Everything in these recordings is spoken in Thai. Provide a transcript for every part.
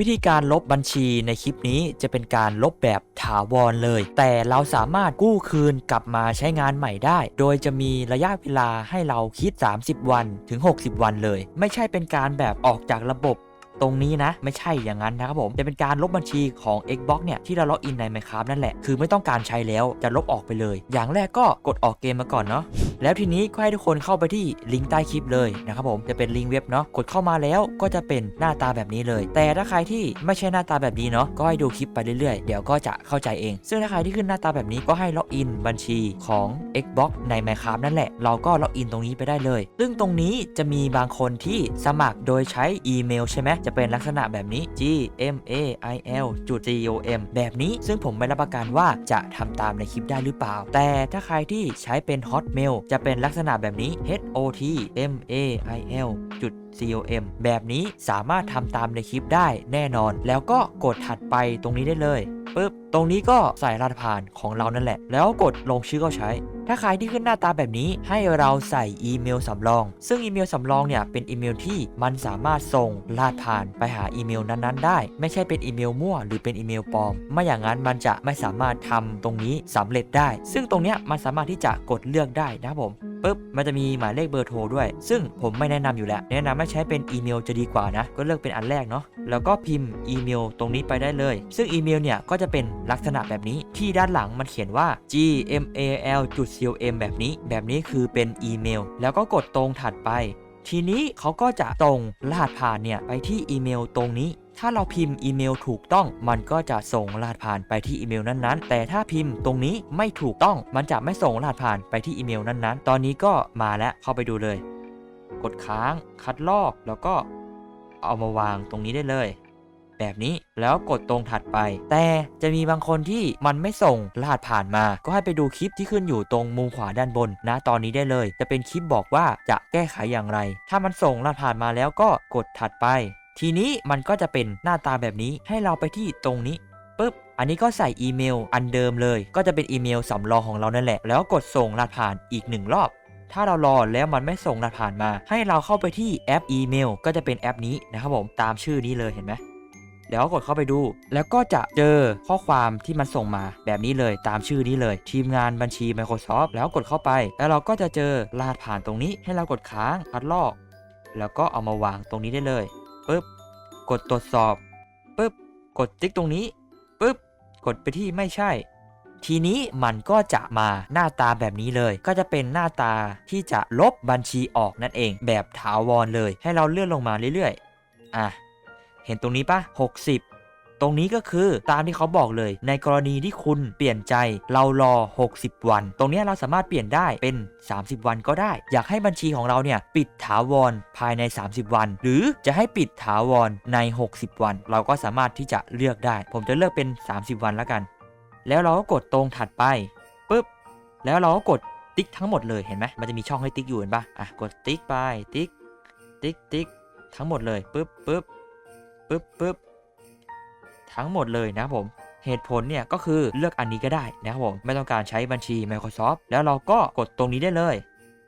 วิธีการลบบัญชีในคลิปนี้จะเป็นการลบแบบถาวรเลย แต่เราสามารถกู้คืนกลับมาใช้งานใหม่ได้ โดยจะมีระยะเวลาให้เราคิด 30 วันถึง 60 วันเลย ไม่ใช่เป็นการแบบออกจากระบบตรงนี้นะไม่ใช่อย่างนั้นนะครับผมจะเป็นการลบบัญชีของ Xbox เนี่ยที่เราล็อกอินใน Minecraft นั่นแหละ คือไม่ต้องการใช้แล้วจะลบออกไปเลย อย่างแรกก็กดออกเกมมาก่อนเนาะแล้วทีนี้ก็ให้ทุกคนเข้าไปที่ลิงก์ใต้คลิปเลยนะครับผมจะเป็นลิงก์เว็บเนาะกดเข้ามาแล้วก็จะเป็นหน้าตาแบบนี้เลย แต่ถ้าใครที่ไม่ใช่หน้าตาแบบนี้เนาะก็ให้ดูคลิปไปเรื่อยๆ เดี๋ยวก็จะเข้าใจเอง ซึ่งถ้าใครที่ขึ้นหน้าตาแบบนี้ก็ให้ล็อกอินบัญชีของ Xbox ใน Minecraft นั่นแหละ เราก็ล็อกอินตรงนี้ไปได้เลย ซึ่งตรงนี้จะมีบางคนที่สมัครโดยใช้อีเมลใช่ไหมจะเป็นลักษณะแบบนี้ gmail com แบบนี้ซึ่งผมไม่รับประกันว่าจะทำตามในคลิปได้หรือเปล่า แต่ถ้าใครที่ใช้เป็น Hotmail จะเป็นลักษณะแบบนี้ hotmail จุด com แบบนี้สามารถทำตามในคลิปได้แน่นอน แล้วก็กดถัดไปตรงนี้ได้เลยปึ๊บตรงนี้ก็ใส่รหัสผ่านของเรานั่นแหละ แล้วกดลงชื่อเข้าใช้ ถ้าใครที่ขึ้นหน้าตาแบบนี้ให้เราใส่อีเมลสำรอง ซึ่งอีเมลสำรองเนี่ยเป็นอีเมลที่มันสามารถส่งลาดผ่านไปหาอีเมลนั้นๆ ได้ ไม่ใช่เป็นอีเมลมั่วหรือเป็นอีเมลปลอม ไม่อย่างนั้นมันจะไม่สามารถทำตรงนี้สำเร็จได้ ซึ่งตรงเนี้ยมันสามารถที่จะกดเลือกได้นะครับผม ปุ๊บมันจะมีหมายเลขเบอร์โทรด้วย ซึ่งผมไม่แนะนำอยู่แล้ว แนะนำให้ใช้เป็นอีเมลจะดีกว่านะ ก็เลือกเป็นอันแรกเนาะแล้วก็พิมพ์อีเมลตรงนี้ไปได้เลย ซึ่งอีเมลเนี่ยก็จะเป็นลักษณะแบบนี้ที่ด้านหลังมันเขียนว่า gmail. com แบบนี้ แบบนี้คือเป็นอีเมล แล้วก็กดตรงถัดไป ทีนี้เขาก็จะตรงรหัสผ่านเนี่ยไปที่อีเมลตรงนี้ ถ้าเราพิมพ์อีเมลถูกต้องมันก็จะส่งรหัสผ่านไปที่อีเมลนั้นๆ แต่ถ้าพิมพ์ตรงนี้ไม่ถูกต้องมันจะไม่ส่งรหัสผ่านไปที่อีเมลนั้นๆ ตอนนี้ก็มาแล้วเข้าไปดูเลย กดค้างคัดลอกแล้วก็เอามาวางตรงนี้ได้เลยแบบนี้แล้วกดตรงถัดไป แต่จะมีบางคนที่มันไม่ส่งรหัสผ่านมา ก็ให้ไปดูคลิปที่ขึ้นอยู่ตรงมุมขวาด้านบนนะตอนนี้ได้เลย จะเป็นคลิปบอกว่าจะแก้ไขอย่างไร ถ้ามันส่งรหัสผ่านมาแล้วก็กดถัดไป ทีนี้มันก็จะเป็นหน้าตาแบบนี้ให้เราไปที่ตรงนี้ปุ๊บ อันนี้ก็ใส่อีเมลอันเดิมเลย ก็จะเป็นอีเมลสำรองของเรานั่นแหละ แล้วกดส่งรหัสผ่านอีกหนึ่งรอบ ถ้าเรารอแล้วมันไม่ส่งรหัสผ่านมา ให้เราเข้าไปที่แอปอีเมล ก็จะเป็นแอปนี้นะครับผม ตามชื่อนี้เลยเห็นไหมแล้วกดเข้าไปดู แล้วก็จะเจอข้อความที่มันส่งมาแบบนี้เลยตามชื่อนี้เลย ทีมงานบัญชี Microsoft แล้วกดเข้าไป แล้วเราก็จะเจอรหัสผ่านตรงนี้ ให้เรากดค้างคัดลอก แล้วก็เอามาวางตรงนี้ได้เลย ปึ๊บ กดตรวจสอบปึ๊บ กดติ๊กตรงนี้ปึ๊บ กดไปที่ไม่ใช่ ทีนี้มันก็จะมาหน้าตาแบบนี้เลย ก็จะเป็นหน้าตาที่จะลบบัญชีออกนั่นเอง แบบถาวรเลย ให้เราเลื่อนลงมาเรื่อยๆ อะ เห็นตรงนี้ปะ60 ตรงนี้ก็คือตามที่เขาบอกเลย ในกรณีที่คุณเปลี่ยนใจเรารอ 60 วัน ตรงนี้เราสามารถเปลี่ยนได้เป็น 30 วันก็ได้ อยากให้บัญชีของเราเนี่ยปิดถาวรภายใน 30 วัน หรือจะให้ปิดถาวรใน 60 วัน เราก็สามารถที่จะเลือกได้ ผมจะเลือกเป็น 30 วันแล้วกัน แล้วเราก็กดตรงถัดไปปุ๊บแล้วเราก็กดติ๊กทั้งหมดเลยเห็นไหมมันจะมีช่องให้ติ๊กอยู่เห็นปะอะกดติ๊กไปติ๊กติ๊กติ๊กทั้งหมดเลยปุ๊บปุ๊บปุ๊บปุ๊บ ทั้งหมดเลยนะครับผมเหตุผลเนี่ยก็คือเลือกอันนี้ก็ได้นะครับผมไม่ต้องการใช้บัญชี Microsoft แล้วเราก็กดตรงนี้ได้เลย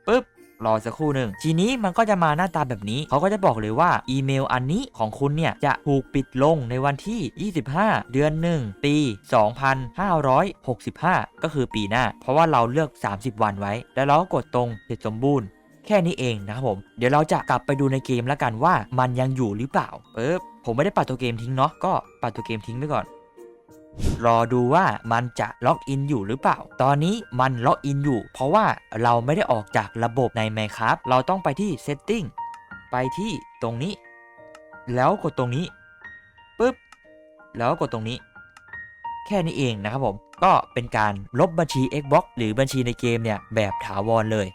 ปุ๊บรอสักครู่หนึ่ง ทีนี้มันก็จะมาหน้าตาแบบนี้ เขาก็จะบอกเลยว่าอีเมลอันนี้ของคุณเนี่ย จะถูกปิดลงในวันที่ 25 เดือน 1 ปี 2565 ก็คือปีหน้า เพราะว่าเราเลือก 30 วันไว้ แล้วเราก็กดตรงเสร็จสมบูรณ์ แค่นี้เองนะครับผม เดี๋ยวเราจะกลับไปดูในเกมแล้วกันว่ามันยังอยู่หรือเปล่าปึ๊บ ผมไม่ได้ปัดตัวเกมทิ้งเนาะก็ปัดตัวเกมทิ้งไปก่อน รอดูว่ามันจะล็อกอินอยู่หรือเปล่า ตอนนี้มันล็อกอินอยู่ เพราะว่าเราไม่ได้ออกจากระบบใน Minecraft เราต้องไปที่ Setting ไปที่ตรงนี้ แล้วกดตรงนี้ปุ๊บแล้วกดตรงนี้ แค่นี้เองนะครับผม ก็เป็นการลบบัญชี Xbox หรือบัญชีในเกมเนี่ยแบบถาวรเลย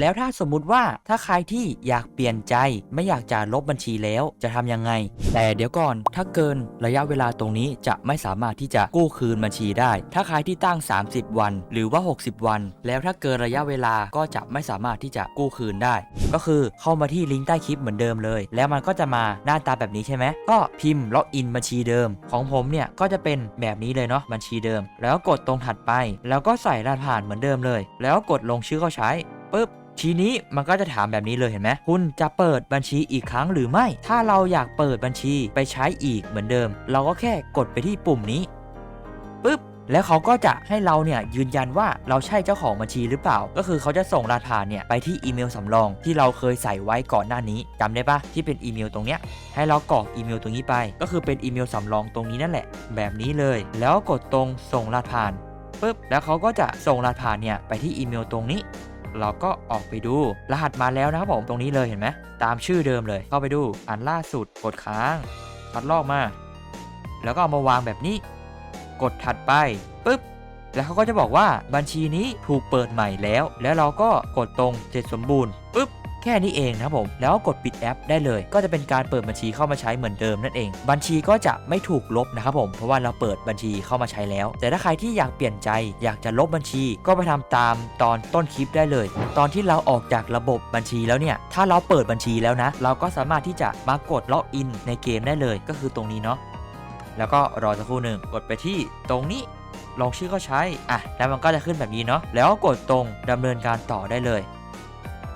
แล้วถ้าสมมุติว่าถ้าใครที่อยากเปลี่ยนใจไม่อยากจะลบบัญชีแล้วจะทำยังไง แต่เดี๋ยวก่อนถ้าเกินระยะเวลาตรงนี้จะไม่สามารถที่จะกู้คืนบัญชีได้ ถ้าใครที่ตั้ง 30 วัน หรือว่า 60 วัน แล้วถ้าเกินระยะเวลาก็จะไม่สามารถที่จะกู้คืนได้ ก็คือเข้ามาที่ลิงก์ใต้คลิปเหมือนเดิมเลย แล้วมันก็จะมาหน้าตาแบบนี้ใช่ไหมก็พิมพ์ล็อกอินบัญชีเดิม ของผมเนี่ยก็จะเป็นแบบนี้เลยเนาะบัญชีเดิม แล้วกดตรงถัดไป แล้วก็ใส่รหัสผ่านเหมือนเดิมเลย แล้วกดลงชื่อเข้าใช้ ปุ๊บทีนี้มันก็จะถามแบบนี้เลยเห็นไหมคุณจะเปิดบัญชีอีกครั้งหรือไม่ ถ้าเราอยากเปิดบัญชีไปใช้อีกเหมือนเดิม เราก็แค่กดไปที่ปุ่มนี้ปุ๊บแล้วเขาก็จะให้เราเนี่ยยืนยันว่าเราใช่เจ้าของบัญชีหรือเปล่า ก็คือเขาจะส่งรหัสผ่านเนี่ยไปที่อีเมลสำรองที่เราเคยใส่ไว้ก่อนหน้านี้จำได้ปะที่เป็นอีเมลตรงเนี้ยให้เรากรอกอีเมลตรงนี้ไป ก็คือเป็นอีเมลสำรองตรงนี้นั่นแหละ แบบนี้เลย แล้วกดตรงส่งรหัสผ่านปุ๊บแล้วเขาก็จะส่งรหัสผ่านเนี่ยไปที่อีเมลตรงนี้ เราก็ออกไปดู รหัสมาแล้วนะครับผมตรงนี้เลยเห็นไหมตามชื่อเดิมเลย เข้าไปดูอันล่าสุดกดค้างคัดลอกมา แล้วก็เอามาวางแบบนี้ กดถัดไปปุ๊บแล้วเขาก็จะบอกว่าบัญชีนี้ถูกเปิดใหม่แล้ว แล้วเราก็กดตรงเสร็จสมบูรณ์ปุ๊บ แค่นี้เองนะผม แล้วกดปิดแอปได้เลย ก็จะเป็นการเปิดบัญชีเข้ามาใช้เหมือนเดิมนั่นเอง บัญชีก็จะไม่ถูกลบนะครับผม เพราะว่าเราเปิดบัญชีเข้ามาใช้แล้ว แต่ถ้าใครที่อยากเปลี่ยนใจ อยากจะลบบัญชี ก็ไปทำตามตอนต้นคลิปได้เลย ตอนที่เราออกจากระบบบัญชีแล้วเนี่ย ถ้าเราเปิดบัญชีแล้วนะ เราก็สามารถที่จะมากดล็อกอินในเกมได้เลย ก็คือตรงนี้เนาะ แล้วก็รอสักครู่หนึ่ง กดไปที่ตรงนี้ลองชื่อก็ใช้ อะ แล้วมันก็จะขึ้นแบบนี้เนาะ แล้วก็กดตรงดำเนินการต่อได้เลย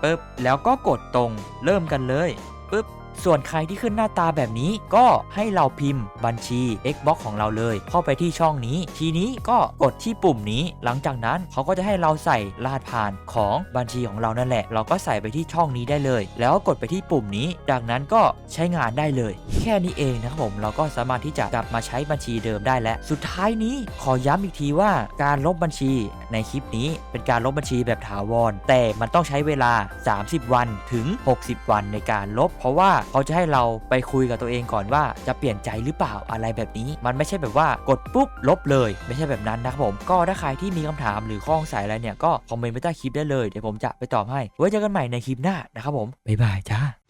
ปึ๊บแล้วก็กดตรงเริ่มกันเลยปึ๊บ ส่วนใครที่ขึ้นหน้าตาแบบนี้ก็ให้เราพิมพ์บัญชี Xbox ของเราเลย เข้าไปที่ช่องนี้ ทีนี้ก็กดที่ปุ่มนี้ หลังจากนั้นเขาก็จะให้เราใส่รหัสผ่านของบัญชีของเรานั่นแหละ เราก็ใส่ไปที่ช่องนี้ได้เลย แล้วกดไปที่ปุ่มนี้ จากนั้นก็ใช้งานได้เลย แค่นี้เองนะครับผมเราก็สามารถที่จะกลับมาใช้บัญชีเดิมได้แล้ว สุดท้ายนี้ขอย้ำอีกทีว่าการลบบัญชีในคลิปนี้เป็นการลบบัญชีแบบถาวร แต่มันต้องใช้เวลา 30 วันถึง 60 วันในการลบ เพราะว่าเขาจะให้เราไปคุยกับตัวเองก่อนว่าจะเปลี่ยนใจหรือเปล่าอะไรแบบนี้ มันไม่ใช่แบบว่ากดปุ๊บลบเลย ไม่ใช่แบบนั้นนะครับผม ก็ถ้าใครที่มีคำถามหรือข้อสงสัยอะไรเนี่ยก็คอมเมนต์ไว้ใต้คลิปได้เลยเดี๋ยวผมจะไปตอบให้ไว้เจอกันใหม่ในคลิปหน้านะครับผมบ๊ายบายจ้า